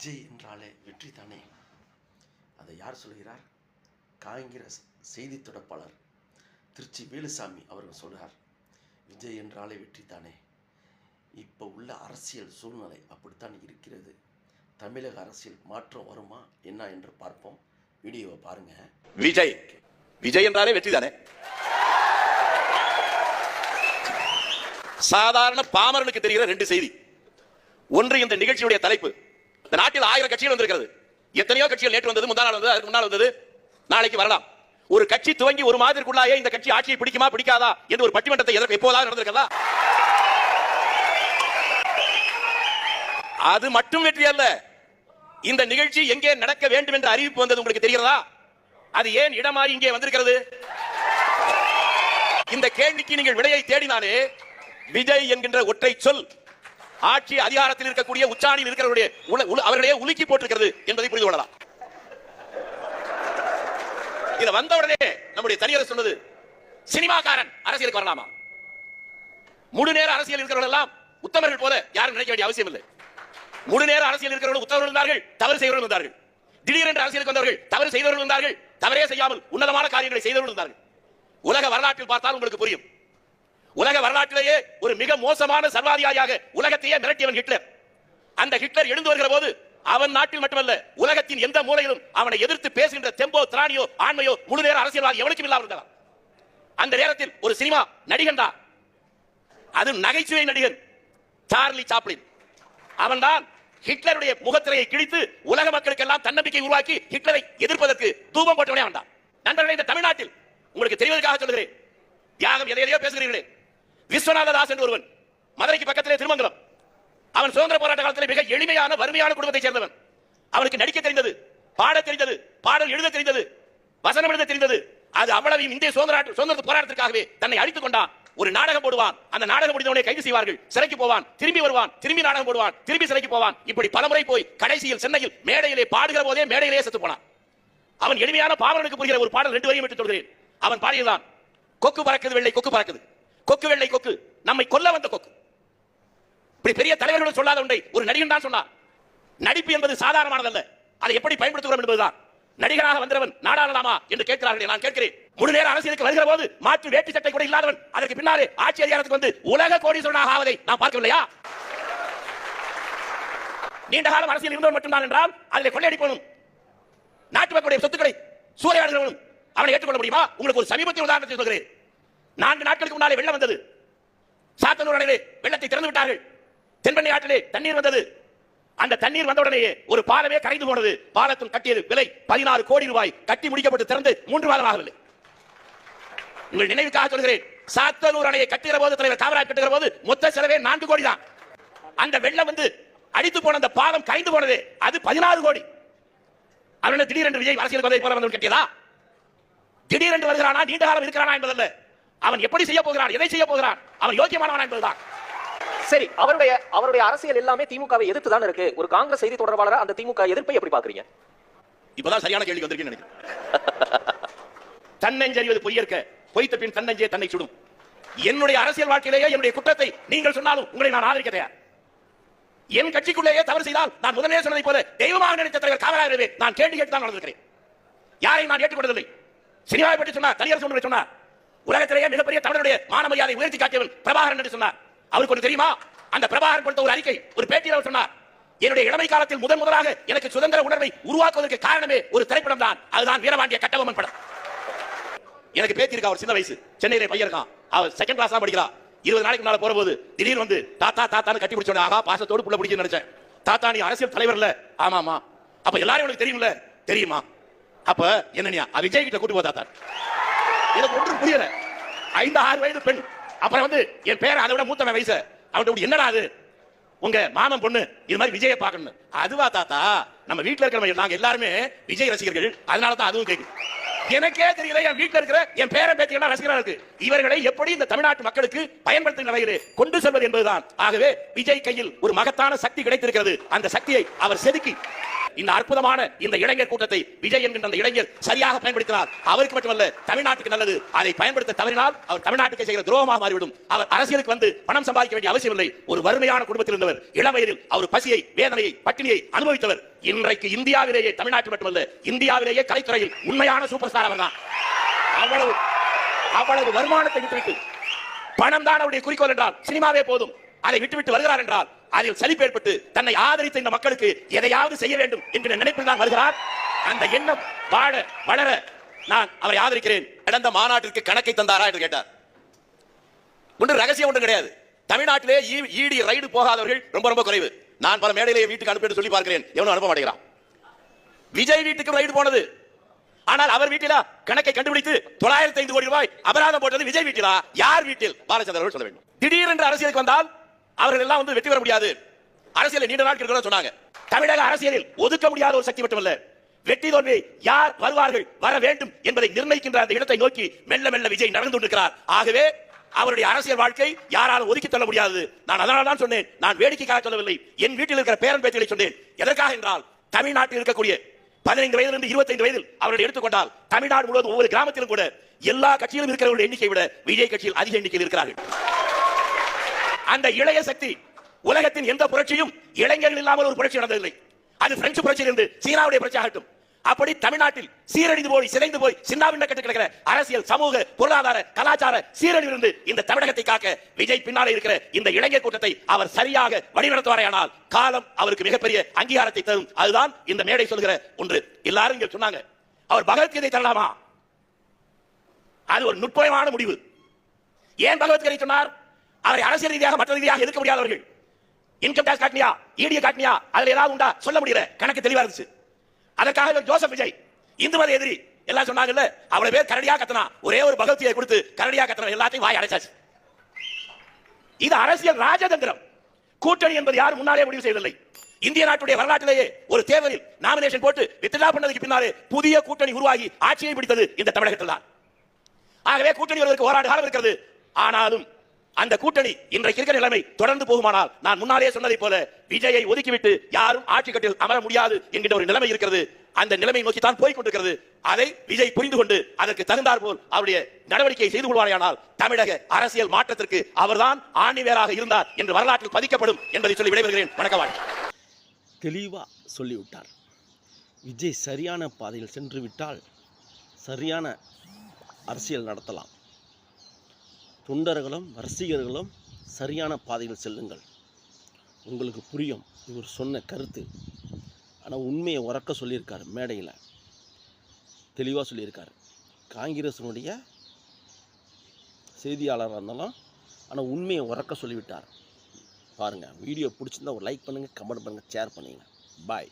விஜய் என்றாலே வெற்றி தானே அதை யார் சொல்கிறார்? காங்கிரஸ் செய்தி தொடர்பாளர் திருச்சி வேலுசாமி அவர்கள் சொல்கிறார் விஜய் என்றாலே வெற்றி தானே இப்போ உள்ள அரசியல் சூழ்நிலை அப்படித்தான் இருக்கிறது. தமிழக அரசியல் மாற்றம் வருமா என்ன என்று பார்ப்போம். வீடியோவை பாருங்க. விஜய் விஜய் என்றாலே வெற்றி தானே சாதாரண பாமரனுக்கு தெரிகிற ரெண்டு செய்தி. ஒன்று இந்த நிகழ்ச்சியுடைய தலைப்பு. இந்த நாட்டில் ஆயிரம் கட்சிகள் வந்திருக்கிறது. எத்தனையோ கட்சிகள் நேற்று வந்தது முந்தா நாள் வந்தது அதுக்கு முன்னால் வந்தது. நாளைக்கு வரலாம். ஒரு கட்சி துவங்கி ஒரு மாதிரிக்குள்ளாயே இந்த கட்சி ஆட்சியை பிடிக்குமா பிடிக்காதா என்று ஒரு பட்டிமன்றத்தை எதற்கு எப்போதாவது நடந்திருக்கிறதா? அது மட்டும் வெற்றி அல்ல. இந்த நிகழ்ச்சி எங்கே நடக்க வேண்டும் என்ற அறிவிப்பு வந்தது உங்களுக்கு தெரிகிறதா? அது ஏன் இடமாறி இங்கே வந்திருக்கிறது? இந்த கேள்விக்கு நீங்கள் விடையை தேடினாலே விஜய் என்கின்ற ஒற்றை சொல் ஆட்சி அதிகாரத்தில் இருக்கக்கூடிய உச்சாணியில் இருக்கிறவருடைய உல- உல- அவர்களே உலுக்கி போட்டிருக்கிறது என்பதை புரிந்து கொள்ளலாம். இது வந்த உடனே நம்முடைய தனியார் சொன்னது சினிமாக்காரன் அரசியலுக்கு வரலாமா? முழு நேர அரசியல் இருக்கிறவர்கள் எல்லாம் உத்தமர்கள் போல யாரும் நினைக்க வேண்டிய அவசியம் இல்லை. முழு நேர அரசியல் இருக்கிறவர்கள் உத்தமர்கள் இருந்தார்கள் தவறு செய்வர்கள் இருந்தார்கள். திடீரென்று அரசியலுக்கு வந்தவர்கள் தவறு செய்தவர்கள் இருந்தார்கள் தவறே செய்யாமல் உன்னதமான காரியங்களை செய்தவர்கள் இருந்தார்கள். உலக வரலாற்றில் பார்த்தால் உங்களுக்கு புரியும். உலக வரலாற்றிலேயே ஒரு மிக மோசமான சர்வாதிகாரியாக உலகத்தையே மிரட்டியவன் ஹிட்லர். அந்த ஹிட்லர் எழுந்து வருகிற போது அவன் நாட்டில் மட்டுமல்ல உலகத்தின் எந்த மூலையிலும் அவனை எதிர்த்து பேசுகின்ற தெம்போ திராணியோ ஆண்மையோ முழு நேர அரசியல்வாதி எவனுக்கும் இல்லாமல் இருந்தான் அந்த நேரத்தில் ஒரு சினிமா நடிகன் தான். அது நகைச்சுவை நடிகன் சார்லி சாப்ளின். அவன்தான் ஹிட்லருடைய முகத்திரையை கிழித்து உலக மக்களுக்கெல்லாம் தன்னம்பிக்கை உருவாக்கி ஹிட்லரை எதிர்ப்பதற்கு தூபம் போட்டவனே வந்தான் நண்பர்களே இந்த தமிழ்நாட்டில் உங்களுக்கு தெரிவதற்காக சொல்லுகிறேன். தியாகம் எதையோ பேசுகிறீர்களே. விஸ்வநாததாஸ் என்று ஒருவன். மதுரைக்கு பக்கத்திலே திருமங்கலம். அவன் சுதந்திர போராட்ட காலத்தில் மிக எளிமையான வறுமையான குடும்பத்தை சேர்ந்தவன். அவனுக்கு நடிக்க தெரிந்தது பாட தெரிந்தது பாடல் எழுத தெரிந்தது வசனம் எழுத தெரிந்தது. அது அவ்வளவையும் இந்திய சுதந்திர சுதந்திர போராட்டத்திற்காகவே தன்னை அழித்துக் கொண்டான். ஒரு நாடகம் போடுவான். அந்த நாடகம் முடிந்தவனே கைது செய்வார்கள். சிறைக்கு போவான். திரும்பி வருவான். திரும்பி நாடகம் போடுவான். திரும்பி சிறைக்கு போவான். இப்படி பலமுறை போய் கடைசியில் சென்னையில் மேடையிலே பாடுகிற போதே மேடையிலே செத்து போனான். அவன் எளிமையான பாவனுக்கு புரிகிற ஒரு பாடல் ரெண்டு வரையும் விட்டு சொல்கிறேன். அவன் பாடியதான் கொக்கு பறக்குது வெள்ளை கொக்கு பறக்குது. கொக்கு வெள்ளை கொக்கு. நம்மை கொல்ல வந்த கொக்கு. இப்படி பெரிய தலைவர்கள் சொல்லாத ஒன்றை ஒரு நடிகன் தான் சொன்னார். நடிப்பு என்பது சாதாரணமானதல்ல. அதை எப்படி பயன்படுத்துகிறோம் என்பதுதான். நடிகராக வந்தவன் நாடாளலாமா என்று கேட்கிறார்கள் நான் கேட்கிறேன். முழு நேர அரசியலுக்கு வருகிற போது மாற்று வேட்டி சட்டை கூட இல்லாதவன் அதற்கு பின்னாலே ஆட்சி அதிகாரத்துக்கு வந்து உலக கோடீஸ்வரனாக ஆவதை நான் பார்க்கவில்லையா? நீண்ட காலம் அரசியல் இருந்தவன் மட்டும்தான் என்றால் அதில் கொள்ளையடிப்பவனும் நாட்டு மக்களுடைய சொத்துக்களை சூறையாடுகிறவனும் அவனை ஏற்றுக்கொள்ள முடியுமா? உங்களுக்கு ஒரு சமீபத்திய உதாரணத்தை சொல்கிறேன். நான்கு நாட்களுக்கு முன்னாலே வெள்ளம் வந்தது. சாத்தனூர் அணையிலே வெள்ளத்தை திறந்து விட்டார்கள். தென்பெண்ணை ஆற்றிலே தண்ணீர் வந்தது. அந்த தண்ணீர் வந்தவுடனேயே ஒரு பாலமே கரைந்து போனது. பாலத்தில் கட்டியது விலை பதினாறு கோடி ரூபாய். கட்டி முடிக்கப்பட்டு திறந்து மூன்று மாதம் ஆகவில்லை உங்கள் நினைவுக்காக சொல்கிறேன். சாத்தனூர் அணையை கட்டுகிற போது தலைவர் காமராஜ் கட்டுகிற போது மொத்த செலவே நான்கு கோடி தான். அந்த வெள்ளம் வந்து அடித்து போன அந்த பாலம் கரைந்து போனது அது பதினாறு கோடி. அவன திடீரென்று விஜய் அரசியல் பதவி போல வந்து கட்டியதா? திடீரென்று வருகிறானா? நீண்ட காலம் இருக்கிறானா என்பதல்ல. அவன் எப்படி செய்ய போகிறான் எதை செய்ய போகிறான்? அவன் யோக்கியமானவனா என்பதுதான். சரி அவருடைய அவருடைய அரசியல் எல்லாமே திமுகவை எதிர்த்து தான் இருக்கு. ஒரு காங்கிரஸ் செய்தி தொடர்பாளரா அந்த திமுக எதிர்ப்பை எப்படி பாக்குறீங்க இப்பதான் சரியான கேள்வி வந்திருக்கேன்னு நினைக்கிறேன். தன்னஞ்சறிவது பொய்யற்க பொய்த்த பின் தன்னஞ்சே தன்னை சுடும். என்னுடைய அரசியல் வாழ்க்கையிலேயே என்னுடைய குற்றத்தை நீங்கள் சொன்னாலும் உங்களை நான் ஆதரிக்க தயார். என் கட்சிக்குள்ளேயே தவறு செய்தால் நான் முதலே சொன்னதை போல தெய்வமாக நினைத்த தலைவர் காமராஜரவே நான் கேள்வி கேட்டு தான் நடந்திருக்கிறேன். யாரையும் நான் ஏற்றுக்கொண்டதில்லை. சினிமாவை பற்றி சொன்னார் தனியார் சொன்னதை சொன்னார் உலகத்திலேயே மிகப்பெரிய தமிழருடைய மான மரியாதை உயர்த்தி காட்டியவன் பிரபாகரன் என்று சொன்னார். அவருக்கு ஒன்று தெரியுமா? அந்த பிரபாகரன் கொடுத்த ஒரு அறிக்கை ஒரு பேட்டியில் அவர் சொன்னார். என்னுடைய இளமை காலத்தில் முதன் முதலாக எனக்கு சுதந்திர உணர்வை உருவாக்குவதற்கு காரணமே ஒரு திரைப்படம் தான். அதுதான் வீரபாண்டிய கட்டபொம்மன் படம். எனக்கு பேத்தி இருக்கா? ஒரு சின்ன வயசு. சென்னையில பையன் இருக்கான். அவர் செகண்ட் கிளாஸ் தான் படிக்கிறா இருபது நாளைக்கு முன்னால போறபோது திடீர்னு வந்து தாத்தா தாத்தான்னு கட்டி பிடிச்சோட ஆகா பாசத்தோடு புள்ள பிடிக்க நினைச்சேன். தாத்தா நீ அரசியல் தலைவர் இல்ல. ஆமாமா அப்ப எல்லாரும் உனக்கு தெரியும்ல? தெரியுமா? அப்ப என்னனியா விஜய் கிட்ட கூட்டு போ தாத்தா. எனக்கு ஒன்றும் புரியல. ஐந்து ஆறு வயது பெண். அப்புறம் வந்து என் பேர் அதை விட மூத்தவன் வயசு. அவன் என்னடா அது? உங்க மாமன் பொண்ணு இது மாதிரி விஜய பார்க்கணும் அதுவா தாத்தா? நம்ம வீட்டுல இருக்கிற நாங்க எல்லாருமே விஜய் ரசிகர்கள். அதனால தான் அதுவும் கேக்குது. எனக்கே தெரியல என் வீட்ல இருக்கிற என் பேரன் பேத்திகள் ரசிகரா இருக்கு. இவர்களை எப்படி இந்த தமிழ்நாட்டு மக்களுக்கு பயன்படுத்துகிற வகையிலே கொண்டு செல்வது என்பதுதான். ஆகவே விஜய் கையில் ஒரு மகத்தான சக்தி கிடைத்திருக்கிறது. அந்த சக்தியை அவர் செதுக்கி இந்த அற்புதமான இந்த இளைஞர் கூட்டத்தை விஜய் என்கின்ற அந்த இளைஞர் சரியாக பயன்படுத்தினார். அவருக்கு மட்டுமல்ல தமிழ்நாட்டுக்கு நல்லது. அதை பயன்படுத்த தவறினால் அவர் தமிழ்நாட்டுக்கு செய்கிற துரோகமாக மாறிவிடும். அவர் அரசியலுக்கு வந்து பணம் சம்பாதிக்க வேண்டிய அவசியம் இல்லை. ஒரு வறுமையான குடும்பத்தில் இருந்தவர் இளவயதில் அவர் பசியை வேதனையை பட்டினியை அனுபவித்தவர். இன்றைக்கு இந்தியாவிலேயே தமிழ்நாட்டில் மட்டுமல்ல இந்தியாவிலேயே கலைத்துறையில் உண்மையான சூப்பர் ஸ்டார் அவர் தான் அவ்வளவு அவ்வளவு வருமானத்தை விட்டுவிட்டு பணம் தான் அவருடைய குறிக்கோள் என்றால் சினிமாவே போதும். அதை விட்டுவிட்டு வருகிறார் என்றால் அதில் சலிப்பு ஏற்பட்டு தன்னை ஆதரித்த இந்த மக்களுக்கு எதையாவது செய்ய வேண்டும் என்கிற நினைப்பில் தான் வருகிறார். அந்த எண்ணம் வாழ வளர நான் அவரை ஆதரிக்கிறேன். நடந்த மாநாட்டிற்கு கணக்கை தந்தாரா என்று கேட்டார். ஒன்று ரகசியம் ஒன்று கிடையாது. தமிழ்நாட்டிலே ஈ- ஈடி ரைடு போகாதவர்கள் ரொம்ப ரொம்ப குறைவு. நான் பல மேடையிலே வீட்டுக்கு அனுப்பிட்டு சொல்லி பார்க்கிறேன். எவனும் அனுப்ப மாட்டேங்கிறான். விஜய் வீட்டுக்கு ரைடு போனது. ஆனால் அவர் வீட்டிலா? கணக்கை கண்டுபிடித்து தொள்ளாயிரத்தி ஐந்து கோடி ரூபாய் அபராதம் போட்டது விஜய் வீட்டிலா? யார் வீட்டில்? பாலச்சந்திரன் சொல்ல வேண்டும். திடீரென்று அரசியலுக்கு வந்தால் அவர்கள் எல்லாம் வந்து வெற்றி பெற முடியாது. அரசியல் நீண்ட நாட்கள் சொன்னாங்க. தமிழக அரசியலில் ஒதுக்க முடியாத ஒரு சக்தி மட்டுமல்ல வெற்றி தோல்வி யார் வருவார்கள் வர வேண்டும் என்பதை நிர்ணயிக்கின்ற அந்த இடத்தை நோக்கி மெல்ல மெல்ல விஜய் நடந்து கொண்டிருக்கிறார். ஆகவே அவருடைய அரசியல் வாழ்க்கை யாராலும் ஒதுக்கி தள்ள முடியாது. நான் அதனால தான் சொன்னேன். நான் வேடிக்கைக்காக சொல்லவில்லை. என் வீட்டில் இருக்கிற பேரன் பேச்சுகளை சொன்னேன். எதற்காக என்றால் தமிழ்நாட்டில் இருக்கக்கூடிய பதினைந்து வயதிலிருந்து இருபத்தைந்து வயதில் அவர்களை எடுத்துக்கொண்டால் தமிழ்நாடு முழுவதும் ஒவ்வொரு கிராமத்திலும் கூட எல்லா கட்சியிலும் இருக்கிறவர்களுடைய எண்ணிக்கை விட விஜய் கட்சியில் அதிக எண்ணிக்கையில் இருக்கிறார்கள். அந்த இளைய சக்தி உலகத்தின் எந்த புரட்சியும் இளைஞர்கள் இல்லாமல் ஒரு புரட்சி நடந்ததில்லை. அது பிரெஞ்சு புரட்சியிலிருந்து சீனாவுடைய புரட்சி ஆகட்டும். அப்படி தமிழ்நாட்டில் சீரழிந்து போய் சிதைந்து போய் சின்னாவின் கட்டு கிடக்கிற அரசியல் சமூக பொருளாதார கலாச்சார சீரழிவிலிருந்து இந்த தமிழகத்தை காக்க விஜய் பின்னாலே இருக்கிற இந்த இளைஞர் கூட்டத்தை அவர் சரியாக வழிநடத்துவாரையானால் காலம் அவருக்கு மிகப்பெரிய அங்கீகாரத்தை தரும். அதுதான் இந்த மேடை சொல்கிற ஒன்று. எல்லாரும் இங்க சொன்னாங்க அவர் பகவத்கீதை தரலாமா? அது ஒரு நுட்பமான முடிவு. ஏன் பகவத்கீதை சொன்னார்? அவரை அரசியல் ரீதியாக மற்ற ரீதியாக எதிர்க்க முடியாதவர்கள். இன்கம் டாக்ஸ் காட்டினியா? ஈடிய காட்டினியா? அதுல ஏதாவது உண்டா? சொல்ல முடியல. கணக்கு தெளிவா இருந்துச்சு. அதற்காக ஜோசப் விஜய் இந்து மத எதிரி. எல்லாம் சொன்னாங்கல்ல அவ்வளவு பேர் கரடியா கத்தனா ஒரே ஒரு பகவத்கீதை கொடுத்து கரடியா கத்தன எல்லாத்தையும் வாய் அடைச்சாச்சு. இது அரசியல் ராஜதந்திரம். கூட்டணி என்பது யாரும் முன்னாலே முடிவு செய்யவில்லை இந்திய நாட்டுடைய வரலாற்றிலேயே ஒரு தேர்தலில் நாமினேஷன் போட்டு வித்ட்ரா பண்ணதுக்கு பின்னாலே புதிய கூட்டணி உருவாகி ஆட்சியை பிடித்தது இந்த தமிழகத்தில் தான் ஆகவே கூட்டணி வருவதற்கு ஓராண்டு காலம் இருக்கிறது. ஆனாலும் அந்த கூட்டணி இன்றைக்கு இருக்கிற நிலைமை தொடர்ந்து போகுமானால் நான் முன்னாலே சொன்னதை போல விஜயை ஒதுக்கிவிட்டு யாரும் ஆட்சி கட்டில் அமர முடியாது என்கிற ஒரு நிலைமை இருக்கிறது. அந்த நிலைமை நோக்கி தான் போய் கொண்டிருக்கிறது. அதை விஜய் புரிந்து கொண்டு அதற்கு தகுந்தார் போல் அவருடைய நடவடிக்கையை செய்து கொள்வாரையானால் தமிழக அரசியல் மாற்றத்திற்கு அவர்தான் ஆணிவேராக இருந்தார் என்று வரலாற்றில் பதிக்கப்படும் என்பதை சொல்லி விடைபெறுகிறேன். வணக்கம் வாழ்க. தெளிவாக சொல்லிவிட்டார். விஜய் சரியான பாதையில் சென்று விட்டால் சரியான அரசியல் நடத்தலாம். தொண்டர்களும் ரசிகர்களும் சரியான பாதையில் செல்லுங்கள். உங்களுக்கு புரியும் இவர் சொன்ன கருத்து. ஆனால் உண்மையை உறக்க சொல்லியிருக்கார் மேடையில். தெளிவாக சொல்லியிருக்கார். காங்கிரஸினுடைய செய்தியாளராக இருந்தாலும் ஆனால் உண்மையை உறக்க சொல்லிவிட்டார். பாருங்கள் வீடியோ பிடிச்சிருந்தா ஒரு லைக் பண்ணுங்கள் கமெண்ட் பண்ணுங்கள் ஷேர் பண்ணுங்கள் பாய்